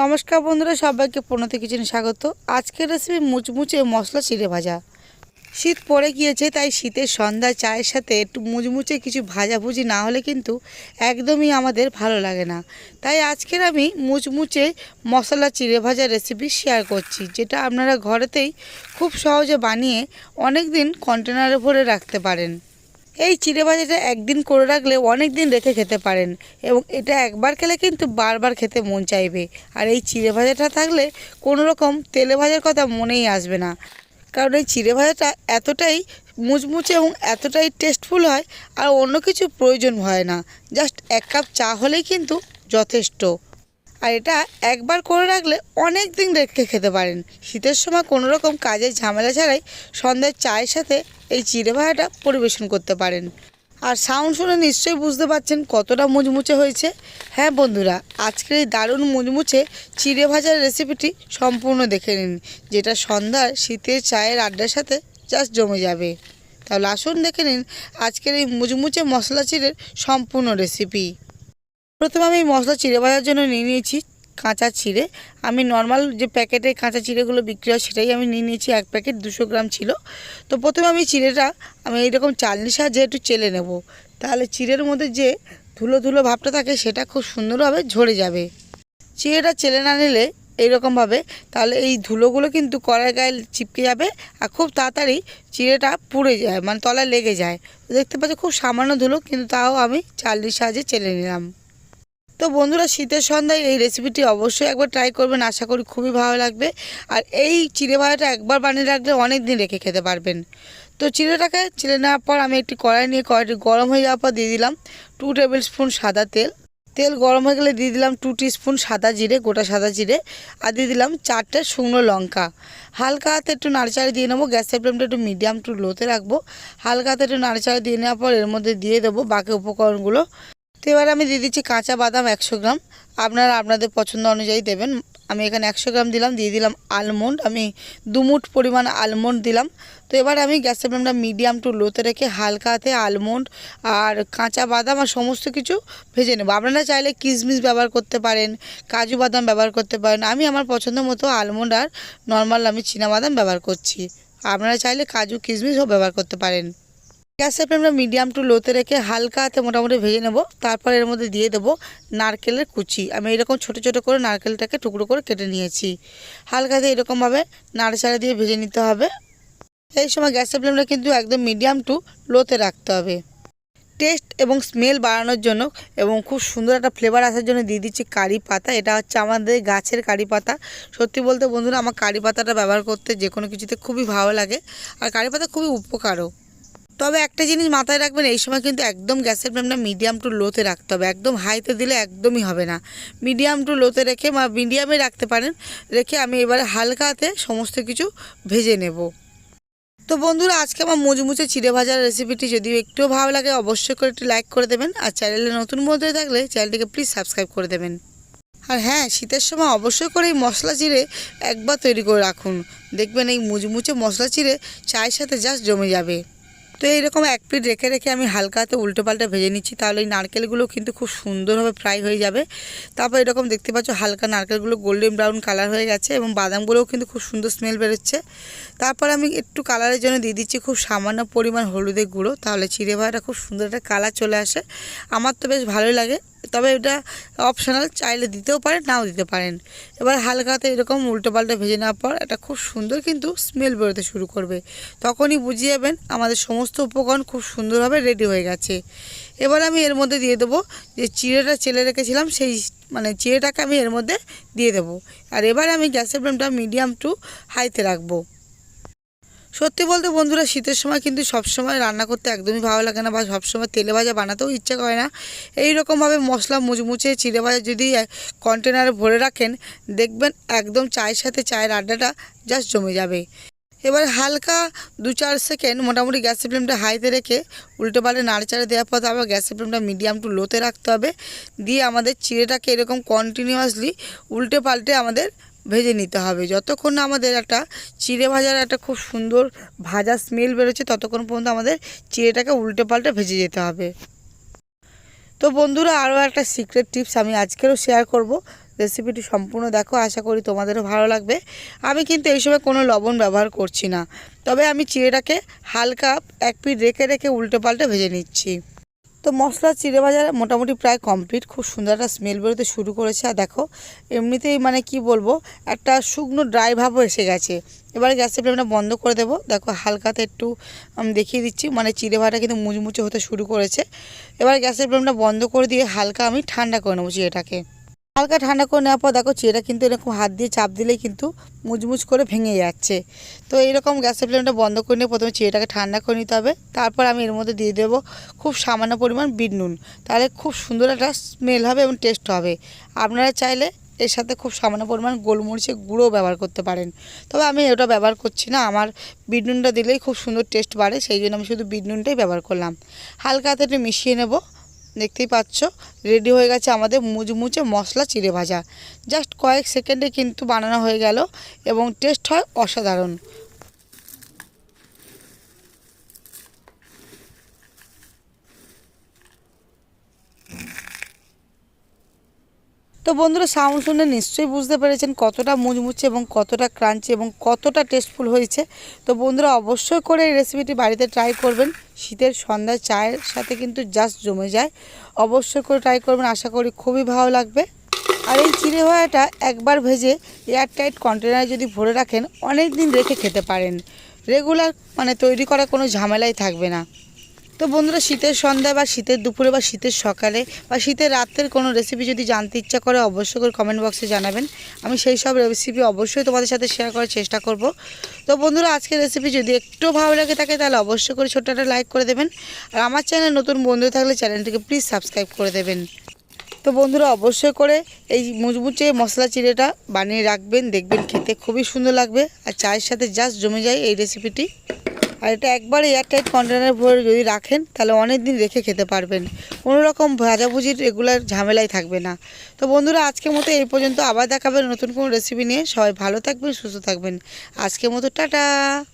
নমস্কার বন্ধুরা, সবাইকে পণ্যতে কিচেনে স্বাগত। আজকের রেসিপি মুচমুচে মশলা চিড়ে ভাজা। শীত পড়ে গিয়েছে, তাই শীতের সন্ধ্যা চায়ের সাথে একটু মুচমুচে কিছু ভাজাভুজি না হলে কিন্তু একদমই আমাদের ভালো লাগে না। তাই আজকের আমি মুচমুচে মশলা চিড়ে ভাজা রেসিপি শেয়ার করছি, যেটা আপনারা ঘরেতেই খুব সহজে বানিয়ে অনেক দিন কন্টেনারে ভরে রাখতে পারেন। এই চিড়ে ভাজাটা একদিন করে রাখলে অনেক দিন রেখে খেতে পারেন এবং এটা একবার খেলে কিন্তু বারবার খেতে মন চাইবে। আর এই চিড়ে ভাজাটা থাকলে কোনো রকম তেলে ভাজার কথা মনেই আসবে না। কারণ এই চিড়ে ভাজাটা এতটাই মুচমুচে এবং এতটাই টেস্টফুল হয় আর অন্য কিছু প্রয়োজন হয় না। জাস্ট এক কাপ চা হলেই কিন্তু যথেষ্ট। আর এটা একবার করে রাখলে অনেক দিন রেখে খেতে পারেন। শীতের সময় কোনো রকম কাজের ঝামেলা ছাড়াই সন্ধ্যার চায়ের সাথে এই চিড়ে ভাজাটা পরিবেশন করতে পারেন। আর সাউন্ড শুনে নিশ্চয়ই বুঝতে পারছেন কতটা মুচমুচে হয়েছে। হ্যাঁ বন্ধুরা, আজকের এই দারুণ মুচমুচে চিড়ে ভাজার রেসিপিটি সম্পূর্ণ দেখে নিন, যেটা সন্ধ্যার শীতের চায়ের আড্ডার সাথে জাস্ট জমে যাবে। তাহলে আসুন দেখে নিন আজকের এই মুচমুচে মশলা চিড়ের সম্পূর্ণ রেসিপি। প্রথমে আমি মশলা চিড়ে ভাজার জন্য নিয়ে নিয়েছি কাঁচা চিড়ে। আমি নর্মাল যে প্যাকেটে কাঁচা চিড়েগুলো বিক্রি হয় সেটাই আমি নিয়ে নিয়েছি, এক প্যাকেট দুশো গ্রাম ছিল। তো প্রথমে আমি চিড়েটা, আমি এইরকম চালনির সাহায্যে একটু চেলে নেব। তাহলে চিড়ের মধ্যে যে ধুলো ধুলো ভাবটা থাকে সেটা খুব সুন্দরভাবে ঝরে যাবে। চিড়েটা চেলে না নিলে এইরকমভাবে, তাহলে এই ধুলোগুলো কিন্তু কড়াই গায়ে চিপকে যাবে আর খুব তাড়াতাড়ি চিড়েটা পুড়ে যায় মানে তলায় লেগে যায়। দেখতে পাচ্ছি খুব সামান্য ধুলো, কিন্তু তাও আমি চালনির সাহায্যে চেলে নিলাম। তো বন্ধুরা শীতের সন্ধ্যায় এই রেসিপিটি অবশ্যই একবার ট্রাই করবেন, আশা করি খুবই ভালো লাগবে। আর এই চিড়ে ভাজাটা একবার বানিয়ে রাখলে অনেক দিন রেখে খেতে পারবেন। তো চিড়েটাকে চিড়ে নেওয়ার পর আমি একটি কড়াই নিয়ে কড়াইটি গরম হয়ে যাওয়ার পর দিয়ে দিলাম টু টেবিল স্পুন সাদা তেল। তেল গরম হয়ে গেলে দিয়ে দিলাম টু স্পুন সাদা জিরে, গোটা সাদা জিরে। আর দিয়ে দিলাম চারটে শুকনো লঙ্কা। হালকা হাতে একটু নাড়চাড়ে দিয়ে নেব, গ্যাসের ফ্লেমটা একটু মিডিয়াম টু লোতে রাখব। হালকা হাতে একটু নাড়চাড়ে দিয়ে নেওয়ার পর এর মধ্যে দিয়ে দেবো বাকি উপকরণগুলো। তো এবার আমি দিয়ে দিচ্ছি কাঁচা বাদাম একশো গ্রাম। আপনারা আপনাদের পছন্দ অনুযায়ী দেবেন। আমি এখানে একশো গ্রাম দিলাম, দিয়ে দিলাম আলমন্ড আমি দুমুট পরিমাণ আলমন্ড দিলাম। তো এবার আমি গ্যাসের ফ্লেমটা মিডিয়াম টু লোতে রেখে হালকা হাতে আলমন্ড আর কাঁচা বাদাম আর সমস্ত কিছু ভেজে নেব। আপনারা চাইলে কিশমিশ ব্যবহার করতে পারেন, কাজু বাদাম ব্যবহার করতে পারেন। আমি আমার পছন্দ মতো আলমন্ড আর নর্মাল আমি বাদাম ব্যবহার করছি। আপনারা চাইলে কাজু, কিশমিশও ব্যবহার করতে পারেন। গ্যাসের ফ্লেমটা মিডিয়াম টু লোতে রেখে হালকা হাতে মোটামুটি ভেজে নেব। তারপর এর মধ্যে দিয়ে দেবো নারকেলের কুচি। আমি এরকম ছোট ছোট করে নারকেলটাকে টুকরো করে কেটে নিয়েছি। হালকা হাতে এরকমভাবে নাড়াচাড়া দিয়ে ভেজে নিতে হবে। এই সময় গ্যাসের ফ্লেমটা কিন্তু একদম মিডিয়াম টু লোতে রাখতে হবে। টেস্ট এবং স্মেল বাড়ানোর জন্য এবং খুব সুন্দর একটা ফ্লেভার আসার জন্য দিয়ে দিচ্ছি কারি পাতা। এটা হচ্ছে আমাদের গাছের কারি পাতা। সত্যি বলতে বন্ধুরা, আমার কারি পাতাটা ব্যবহার করতে যে কোনো কিছুতে খুবই ভালো লাগে। আর কারি পাতা খুবই উপকারও। তবে একটা জিনিস মাথায় রাখবেন, এই সময় কিন্তু একদম গ্যাসের ফ্লেমটা মিডিয়াম টু লোতে রাখতে হবে। একদম হাইতে দিলে একদমই হবে না। মিডিয়াম টু লোতে রেখে বা মিডিয়ামে রাখতে পারেন, রেখে আমি এবারে হালকা হাতে সমস্ত কিছু ভেজে নেব। তো বন্ধুরা, আজকে আমার মুচমুচে চিড়ে ভাজার রেসিপিটি যদি একটু ভালো লাগে, অবশ্যই করে একটু লাইক করে দেবেন। আর চ্যানেলে নতুন বন্ধু থাকলে চ্যানেলটিকে প্লিজ সাবস্ক্রাইব করে দেবেন। আর হ্যাঁ শীতের সময় অবশ্যই করে এই মশলা চিড়ে একবার তৈরি করে রাখুন। দেখবেন এই মুচমুচে মশলা চিড়ে চায়ের সাথে জাস্ট জমে যাবে। তো এইরকম এক প্লেট রেখে রেখে আমি হালকা হাতে উল্টো পাল্টা ভেজে নিচ্ছি। তাহলে এই নারকেলগুলো কিন্তু খুব সুন্দরভাবে ফ্রাই হয়ে যাবে। তারপর এরকম দেখতে পাচ্ছ হালকা নারকেলগুলো গোল্ডেন ব্রাউন কালার হয়ে গেছে এবং বাদামগুলোও কিন্তু খুব সুন্দর স্মেল বেরোচ্ছে। তারপর আমি একটু কালারের জন্য দিয়ে দিচ্ছি খুব সামান্য পরিমাণ হলুদের গুঁড়ো। তাহলে চিড়ে ভাড়াটা খুব সুন্দর একটা কালার চলে আসে। আমার তো বেশ ভালোই লাগে। তবে এটা অপশনাল চাইলে দিতেও পারেন, নাও দিতে পারেন। এবার হালকাতে এরকম উল্টো পাল্টা ভেজে নেওয়ার পর এটা খুব সুন্দর কিন্তু স্মেল বেরোতে শুরু করবে। তখনই বুঝিয়ে যাবেন আমাদের সমস্ত উপকরণ খুব সুন্দরভাবে রেডি হয়ে গেছে। এবার আমি এর মধ্যে দিয়ে দেবো যে চিড়েটা চেলে রেখেছিলাম, সেই মানে চিড়েটাকে আমি এর মধ্যে দিয়ে দেবো। আর এবার আমি গ্যাসের ফ্লেমটা মিডিয়াম টু হাইতে রাখব। সত্যি বলতে বন্ধুরা, শীতের সময় কিন্তু সবসময় রান্না করতে একদমই ভালো লাগে না বা সবসময় তেলে ভাজা বানাতেও ইচ্ছা করে না। এই রকমভাবে মশলা মুচমুচে চিড়ে ভাজা যদি কন্টেনারে ভরে রাখেন, দেখবেন একদম চায়ের সাথে চায়ের আড্ডাটা জাস্ট জমে যাবে। এবার হালকা দু চার সেকেন্ড মোটামুটি গ্যাসের ফ্লেমটা হাইতে রেখে উল্টো পাল্টে নাড়াচাড়া দেওয়ার পর আবার গ্যাসের ফ্লেমটা মিডিয়াম টু লোতে রাখতে হবে। দিয়ে আমাদের চিড়েটাকে এরকম কন্টিনিউয়াসলি উল্টে পাল্টে আমাদের ভেজে নিতে হবে। যতক্ষণ আমাদের একটা চিড়ে ভাজার একটা খুব সুন্দর ভাজা স্মেল বেরোচ্ছে, ততক্ষণ পর্যন্ত আমাদের চিড়েটাকে উল্টে পাল্টে ভেজে যেতে হবে। তো বন্ধুরা, আরও একটা সিক্রেট টিপস আমি আজকেরও শেয়ার করব। রেসিপিটি সম্পূর্ণ দেখো, আশা করি তোমাদেরও ভালো লাগবে। আমি কিন্তু এই সময় কোনো লবণ ব্যবহার করছি না। তবে আমি চিড়েটাকে হালকা এক পিঠ রেখে রেখে উল্টে পাল্টে ভেজে নিচ্ছি। তো মশলা চিড়ে ভাজা মোটামুটি প্রায় কমপ্লিট। খুব সুন্দর একটা স্মেল বেরোতে শুরু করেছে। আর দেখো, এমনিতেই মানে কি বলব, একটা শুকনো ড্রাই ভাবও এসে গেছে। এবারে গ্যাসের ফ্লেমটা বন্ধ করে দেবো। দেখো, হালকাতে একটু আমি দেখিয়ে দিচ্ছি। মানে চিড়ে ভাজা কিন্তু মুচমুচে হতে শুরু করেছে। এবার গ্যাসের ফ্লেমটা বন্ধ করে দিয়ে হালকা আমি ঠান্ডা করে নেব চিড়েটাকে। হালকা ঠান্ডা করে নেওয়ার পর দেখো চিড়েটা কিন্তু এরকম হাত দিয়ে চাপ দিলেই কিন্তু মুচমুচ করে ভেঙে যাচ্ছে। তো এইরকম গ্যাসের ফ্লেমটা বন্ধ করে নিয়ে প্রথমে চিড়েটাকে ঠান্ডা করে নিতে হবে। তারপর আমি এর মধ্যে দিয়ে দেবো খুব সামান্য পরিমাণ বিট নুন। তাহলে খুব সুন্দর একটা স্মেল হবে এবং টেস্ট হবে। আপনারা চাইলে এর সাথে খুব সামান্য পরিমাণ গোলমরিচের গুঁড়ো ব্যবহার করতে পারেন। তবে আমি ওটা ব্যবহার করছি না। আমার বিট নুনটা দিলেই খুব সুন্দর টেস্ট বাড়ে। সেই জন্য আমি শুধু বিট নুনটাই ব্যবহার করলাম। হালকা হাতে একটু মিশিয়ে নেব। দেখতেই পাচ্ছ রেডি হয়ে গেছে আমাদের মুচমুচে মশলা চিড়ে ভাজা। জাস্ট কয়েক সেকেন্ডে কিন্তু বানানো হয়ে গেল এবং টেস্ট হয় অসাধারণ। তো বন্ধুরা, সাউন্ড শুনে নিশ্চয়ই বুঝতে পেরেছেন কতটা মুচমুচে এবং কতটা ক্রাঞ্চি এবং কতটা টেস্টফুল হয়েছে। তো বন্ধুরা, অবশ্যই করে এই রেসিপিটি বাড়িতে ট্রাই করবেন। শীতের সন্ধ্যায় চায়ের সাথে কিন্তু জাস্ট জমে যায়। অবশ্যই করে ট্রাই করবেন, আশা করি খুবই ভালো লাগবে। আর এই চিড়ে ভাজাটা একবার ভেজে এয়ারটাইট কন্টেনারে যদি ভরে রাখেন অনেক দিন রেখে খেতে পারেন। রেগুলার মানে তৈরি করা কোনো ঝামেলাই থাকবে না। তো বন্ধুরা, শীতের সন্ধ্যায় বা শীতের দুপুরে বা শীতের সকালে বা শীতের রাতের কোনো রেসিপি যদি জানতে ইচ্ছা করে, অবশ্যই করে কমেন্ট বক্সে জানাবেন। আমি সেই সব রেসিপি অবশ্যই তোমাদের সাথে শেয়ার করার চেষ্টা করব। তো বন্ধুরা, আজকের রেসিপি যদি একটু ভালো লাগে থাকে, তাহলে অবশ্যই করে ছোট্ট একটা লাইক করে দেবেন। আর আমার চ্যানেল নতুন বন্ধু থাকলে চ্যানেলটিকে প্লিজ সাবস্ক্রাইব করে দেবেন। তো বন্ধুরা, অবশ্যই করে এই মুচমুচে মশলা চিড়েটা বানিয়ে রাখবেন, দেখবেন খেতে খুবই সুন্দর লাগবে। আর চায়ের সাথে জাস্ট জমে যায় এই রেসিপিটি আর এটা একবার এয়ারটাইট কন্টেনার ভরে যদি রাখেন, তাহলে অনেক দিন রেখে খেতে পারবেন। কোনো রকম ভাজাভুজির রেগুলার ঝামেলাই থাকবে না। তো বন্ধুরা আজকে মতো এই পর্যন্ত আবার দেখাবেন নতুন কোনো রেসিপি নিয়ে। সবাই ভালো থাকবেন, সুস্থ থাকবেন। আজকের মতো টাটা!